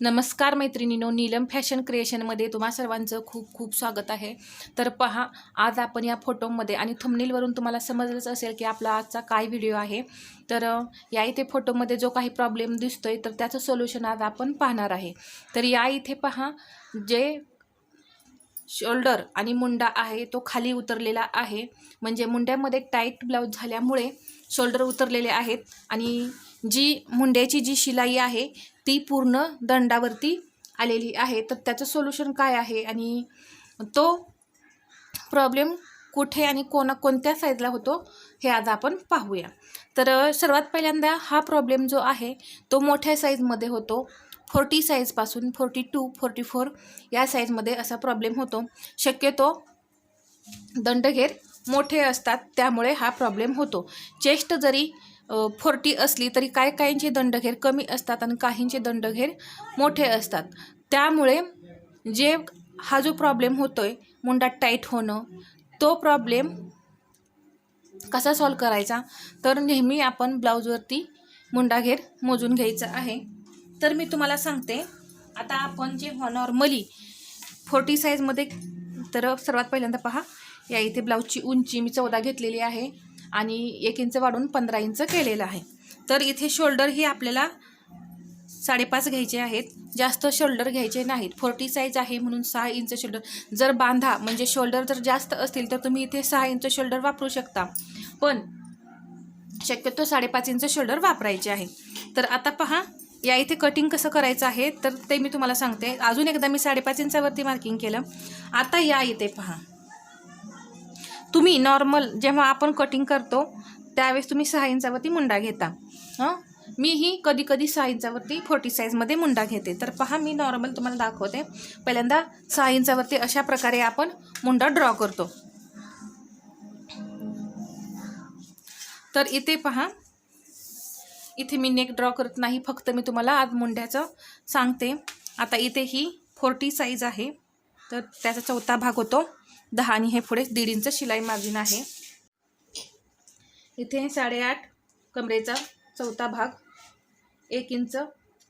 नमस्कार मैत्रिणीनो नीलम फॅशन क्रिएशनमध्ये तुम्हा सर्वांचं खूप खूप स्वागत आहे. तर पहा आज आपण या फोटोमध्ये आणि थंबनेलवरून तुम्हाला समजलंच असेल की आपला आजचा काय व्हिडिओ आहे. तर या इथे फोटोमध्ये जो काही प्रॉब्लेम दिसतोय तर त्याचं सोल्युशन आज आपण पाहणार आहे. तर या इथे पहा जे शोल्डर आणि मुंडा आहे तो खाली उतरलेला आहे. म्हणजे मुंड्यामध्ये टाईट ब्लाऊज झाल्यामुळे शोल्डर उतरलेले आहेत आणि जी मुंड्याची जी शिलाई आहे ती पूर्ण दंडावरती आलेली आहे. तर त्याचं सोल्युशन काय आहे आणि तो प्रॉब्लेम कुठे आणि कोणा कोणत्या साईजला होतो हे आज आपण पाहूया. तर सर्वात पहिल्यांदा हा प्रॉब्लेम जो आहे तो मोठ्या साईजमध्ये होतो. फोर्टी साईजपासून फोर्टी टू फोर्टी फोर या साईजमध्ये असा प्रॉब्लेम होतो. शक्यतो दंडघेर मोठे असतात त्यामुळे हा प्रॉब्लेम होतो. चेस्ट जरी फोर्टी असली तरी काय काहींचे दंडघेर कमी असतात आणि काहींचे दंडघेर मोठे असतात. त्यामुळे जे हा जो प्रॉब्लेम होतो आहे मुंडा टाईट होणं तो प्रॉब्लेम कसा सॉल्व करायचा? तर नेहमी आपण ब्लाऊजवरती मुंडाघेर मोजून घ्यायचा आहे. तर मी तुम्हाला सांगते. आता आपण जे नॉर्मली फोर्टी साईजमध्ये तर सर्वात पहिल्यांदा पहा या इथे ब्लाऊजची उंची मी चौदा घेतलेली आहे आणि एक इंच वाढून पंधरा इंच केलेलं आहे. तर इथे शोल्डर ही आपल्याला साडेपाच घ्यायचे आहेत. जास्त शोल्डर घ्यायचे नाहीत. फोर्टी साईज आहे म्हणून सहा इंच शोल्डर जर बांधा म्हणजे शोल्डर जर जास्त असतील तर तुम्ही इथे सहा इंच शोल्डर वापरू शकता. पण शक्यतो साडेपाच इंच शोल्डर वापरायचे आहे. तर आता पहा या इथे कटिंग कसं करायचं आहे तर ते मी तुम्हाला सांगते. अजून एकदा मी साडेपाच इंचावरती मार्किंग केलं. आता या इथे पहा. तुम्ही नॉर्मल जेव्हा आपण कटिंग करतो त्यावेळेस तुम्ही सहा इंचावरती मुंडा घेता. हां? मीही कधी कधी सहा इंचावरती फोर्टी साईजमध्ये मुंडा घेते. तर पहा मी नॉर्मल तुम्हाला दाखवते. पहिल्यांदा सहा इंचावरती अशा प्रकारे आपण मुंडा ड्रॉ करतो. तर इथे पहा. इथे मी नेक ड्रॉ करत नाही फक्त मी तुम्हाला आज मुंड्याचं सांगते. आता इथे ही फोर्टी साईज आहे. तर त्याचा चौथा भाग होतो. दहा आणि हे पुढे दीड इंच शिलाई मार्जिन आहे. इथे साडेआठ कमरेचा चौथा भाग एक इंच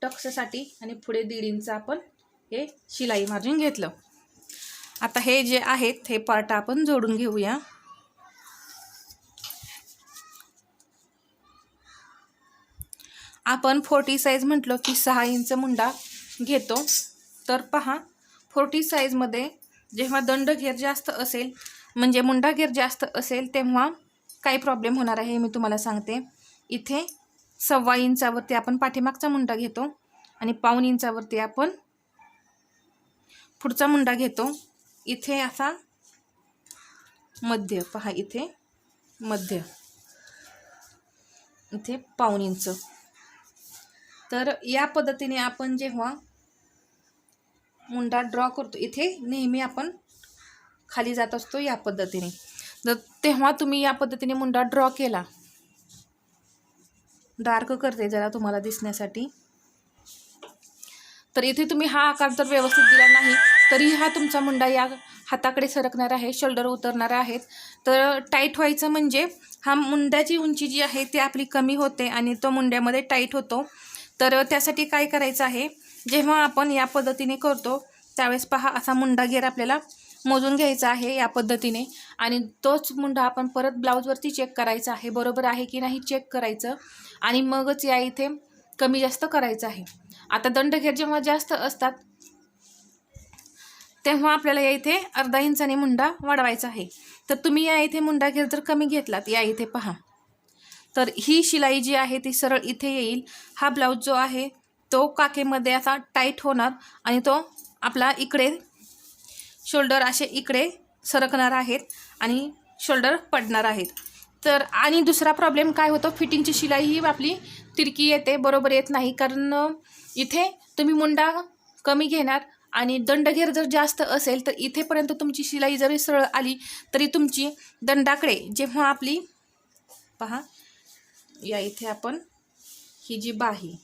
टक्ससाठी आणि पुढे दीड इंच आपण हे शिलाई मार्जिन घेतलं. आता हे जे आहेत हे पार्ट आपण जोडून घेऊया. आपण फोर्टी साईज म्हटलं की सहा इंच मुंडा घेतो. तर पहा फोर्टी साईजमध्ये जेव्हा दंड घेर जास्त असेल म्हणजे मुंडा घेर जास्त असेल तेव्हा काय प्रॉब्लेम होणार आहे हे मी तुम्हाला सांगते. इथे सव्वा इंचावरती आपण पाठीमागचा मुंडा घेतो आणि पाऊन इंचावरती आपण पुढचा मुंडा घेतो. इथे असा मध्य पहा इथे मध्य. इथे पाऊन इंच. तर या पद्धतीने आपण जेव्हा मुंडा ड्रॉ करतो इथे नेहमी आपण खाली जात असतो या पद्धतीने. जर तेव्हा तुम्ही या पद्धतीने मुंडा ड्रॉ केला. डार्क करते जरा तुम्हाला दिसण्यासाठी. तर इथे तुम्ही हा आकार जर व्यवस्थित दिला नाही तरी हा तुमचा मुंडा या हाताकडे सरकणार आहे शोल्डर उतरणार आहेत. तर टाईट व्हायचं म्हणजे हा मुंड्याची उंची जी आहे ती आपली कमी होते आणि तो मुंड्यामध्ये टाईट होतो. तर त्यासाठी काय करायचं आहे? जेव्हा आपण या पद्धतीने करतो त्यावेळेस पहा असा मुंडा घेर आपल्याला मोजून घ्यायचा आहे या पद्धतीने. आणि तोच मुंडा आपण परत ब्लाऊजवरती चेक करायचा आहे. बरोबर आहे की नाही? चेक करायचं. आणि मगच या इथे कमी जास्त करायचं आहे. आता दंडघेर जेव्हा जास्त असतात तेव्हा आपल्याला या इथे अर्धा इंचाने मुंडा वाढवायचा आहे. तर तुम्ही या इथे मुंडा घेर जर कमी घेतलात या इथे पहा. तर ही शिलाई जी आहे ती सरळ इथे येईल. हा ब्लाऊज जो आहे तो काकेमध्ये असा टाईट होणार आणि तो आपला इकडे शोल्डर असे इकडे सरकणार आहेत आणि शोल्डर पडणार आहेत. तर आणि दुसरा प्रॉब्लेम काय होतो? फिटिंगची शिलाई ही आपली तिरकी येते बरोबर येत नाही. कारण इथे तुम्ही मुंडा कमी घेणार आणि दंडघेर जर जास्त असेल तर इथेपर्यंत तुमची शिलाई जरी सरळ आली तरी तुमची दंडाकडे जेव्हा आपली पहा या इथे आपण ही जी बाही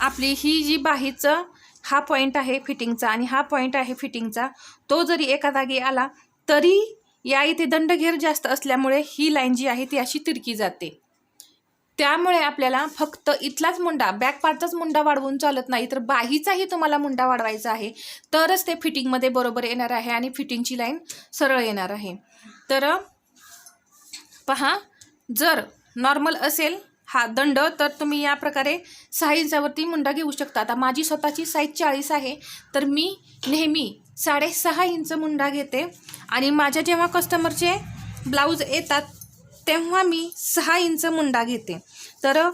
आपली ही जी बाहीचं हा पॉईंट आहे फिटिंगचा आणि हा पॉईंट आहे फिटिंगचा तो जरी एका जागी आला तरी या इथे दंडघेर जास्त असल्यामुळे ही लाईन जी आहे ती अशी तिरकी जाते. त्यामुळे आपल्याला फक्त इथलाच मुंडा बॅक पार्टचाच मुंडा वाढवून चालत नाही तर बाहीचाही तुम्हाला मुंडा वाढवायचा आहे. तरच ते फिटिंगमध्ये बरोबर येणार आहे आणि फिटिंगची लाईन सरळ येणार आहे. तर पहा जर नॉर्मल असेल हा दंड तर तुम्ही या प्रकारे सहा इंचावरती मुंडा घेऊ शकता. आता माझी स्वतःची साईज चाळीस आहे तर मी नेहमी साडेसहा इंच मुंडा घेते. आणि माझ्या जेव्हा कस्टमरचे ब्लाऊज येतात तेव्हा मी सहा इंच मुंडा घेते. तर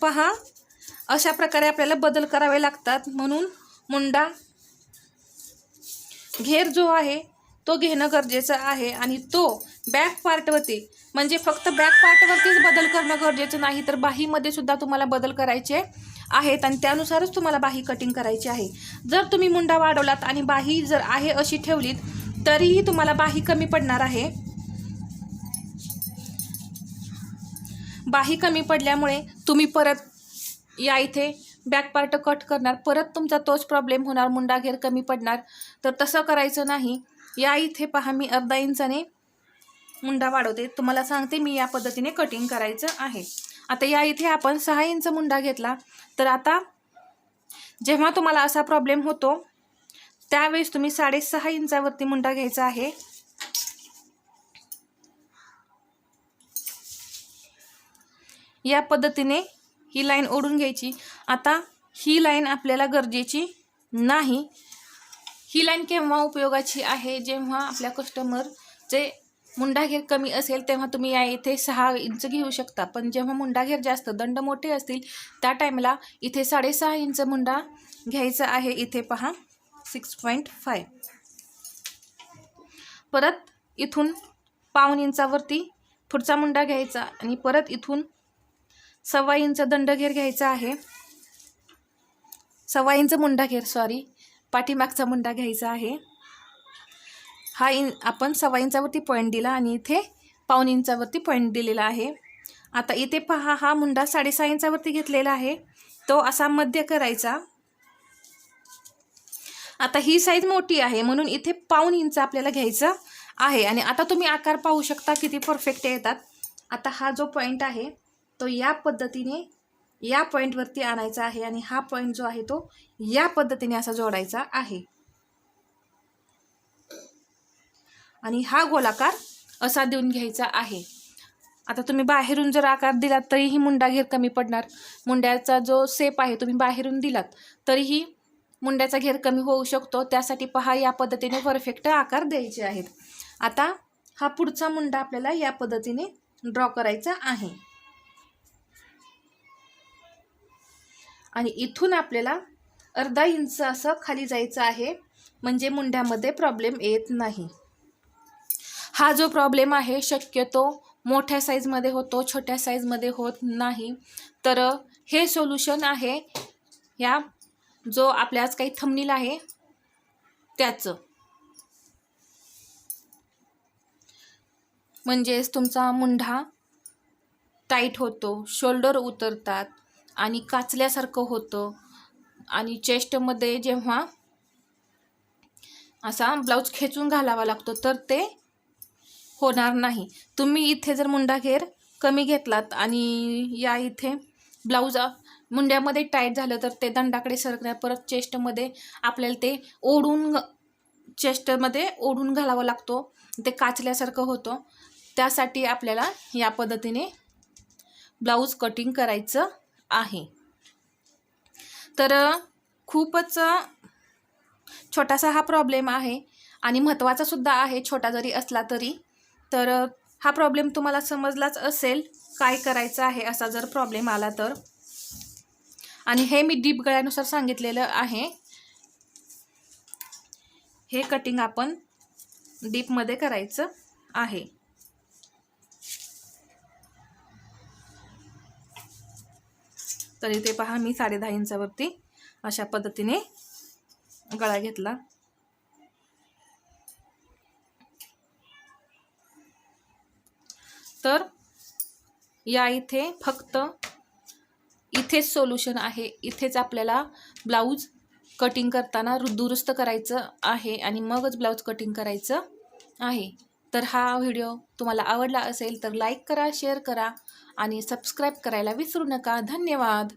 पहा अशा प्रकारे आपल्याला बदल करावे लागतात. म्हणून मुंडा घेर जो आहे तो घेणं गरजेचं आहे आणि तो बॅक पार्टवरती म्हणजे फक्त बॅक पार्टवरतीच बदल करणं गरजेचं नाही तर बाहीमध्ये सुद्धा तुम्हाला बदल करायचे आहेत आणि त्यानुसारच तुम्हाला बाही कटिंग करायची आहे. जर तुम्ही मुंडा वाढवलात आणि बाही जर आहे अशी ठेवलीत तरीही तुम्हाला बाही कमी पडणार आहे. बाही कमी पडल्यामुळे तुम्ही परत या इथे. बॅक पार्ट कट करणार. परत तुमचा तोच प्रॉब्लेम होणार. मुंडाघेर कमी पडणार. तर तसं करायचं नाही. या इथे पहा मी अर्धा इंचाने मुंडा वाढवते. तुम्हाला सांगते मी या पद्धतीने कटिंग करायचं आहे. आता या इथे आपण सहा इंच मुंडा घेतला. तर आता जेव्हा तुम्हाला असा प्रॉब्लेम होतो त्यावेळेस तुम्ही साडेसहा इंचावरती मुंडा घ्यायचा आहे. या पद्धतीने ही लाईन ओढून घ्यायची. आता ही लाईन आपल्याला गरजेची नाही. ही लाईन केव्हा उपयोगाची आहे? जेव्हा आपल्या कस्टमरचे मुंडाघेर कमी असेल तेव्हा तुम्ही या इथे सहा इंच घेऊ शकता. पण जेव्हा मुंडाघेर जास्त दंड मोठे असतील त्या टाईमला इथे साडेसहा इंच मुंडा घ्यायचा आहे. इथे पहा सिक्स पॉईंट फाय परत इथून पाऊन इंचावरती पुढचा मुंडा घ्यायचा आणि परत इथून सव्वा इंच दंडघेर घ्यायचा आहे. सव्वा इंच मुंडा घेर सॉरी पाठीमागचा मुंडा घ्यायचा आहे. हा इन आपण सव्वा इंचावरती पॉईंट दिला आणि इथे पाऊन इंचावरती पॉईंट दिलेला आहे. आता इथे पहा हा मुंडा साडेसहा इंचावरती घेतलेला आहे. तो असा मध्य करायचा. आता ही साईज मोठी आहे म्हणून इथे पाऊन इंच आपल्याला घ्यायचं आहे. आणि आता तुम्ही आकार पाहू शकता किती परफेक्ट येतात. आता हा जो पॉईंट आहे तो या पद्धतीने या पॉईंटवरती आणायचा आहे आणि हा पॉईंट जो आहे तो या पद्धतीने असा जोडायचा आहे. आणि हा गोलाकार असा देऊन घ्यायचा आहे. आता तुम्ही बाहेरून जर आकार दिलात तरीही मुंडा घेर कमी पडणार. मुंड्याचा जो सेप आहे तुम्ही बाहेरून दिलात तरीही मुंड्याचा घेर कमी होऊ शकतो. त्यासाठी पहा या पद्धतीने परफेक्ट आकार द्यायचे आहेत. आता हा पुढचा मुंडा आपल्याला या पद्धतीने ड्रॉ करायचा आहे. आणि इथून आपल्याला अर्धा इंच असं खाली जायचं आहे. म्हणजे मुंड्यामध्ये प्रॉब्लेम येत नाही. हा जो प्रॉब्लेम आहे शक्यतो मोठ्या साईजमध्ये होतो छोट्या साईजमध्ये होत नाही. तर हे सोल्युशन आहे. या जो आपल्या आज काही थमनील आहे त्याचं. म्हणजेच तुमचा मुंढा टाईट होतो शोल्डर उतरतात. आणि काचल्यासारखं होतं. आणि चेस्टमध्ये जेव्हा असा ब्लाऊज खेचून घालावा लागतो तर ते होणार नाही. तुम्ही इथे जर मुंडा घेर कमी घेतलात आणि या इथे ब्लाऊज मुंड्यामध्ये टाईट झालं तर ते दंडाकडे सरकण्या परत चेस्टमध्ये आपल्याला ते ओढून चेस्टमध्ये ओढून घालावं लागतो. ते काचल्यासारखं होतं. त्यासाठी आपल्याला या पद्धतीने ब्लाऊज कटिंग करायचं आहे. तर खूपच छोटासा हा प्रॉब्लेम आहे आणि महत्त्वाचा सुद्धा आहे छोटा जरी असला तरी. तर हा प्रॉब्लेम तुम्हाला समजलाच असेल काय करायचं आहे असा जर प्रॉब्लेम आला तर. आणि हे मी डीप गळ्यानुसार सांगितलेलं आहे. हे कटिंग आपण डीपमध्ये करायचं आहे. तर इथे पहा मी साडे दहा इंचावरती अशा पद्धतीने गळा घेतला. तर या इथे फक्त इथेच सोल्युशन आहे. इथेच आपल्याला ब्लाऊज कटिंग करताना रु दुरुस्त करायचं आहे आणि मगच ब्लाऊज कटिंग करायचं आहे. तर हा व्हिडिओ तुम्हाला आवडला असेल तर लाईक करा शेअर करा आणि सबस्क्राईब करायला विसरू नका. धन्यवाद.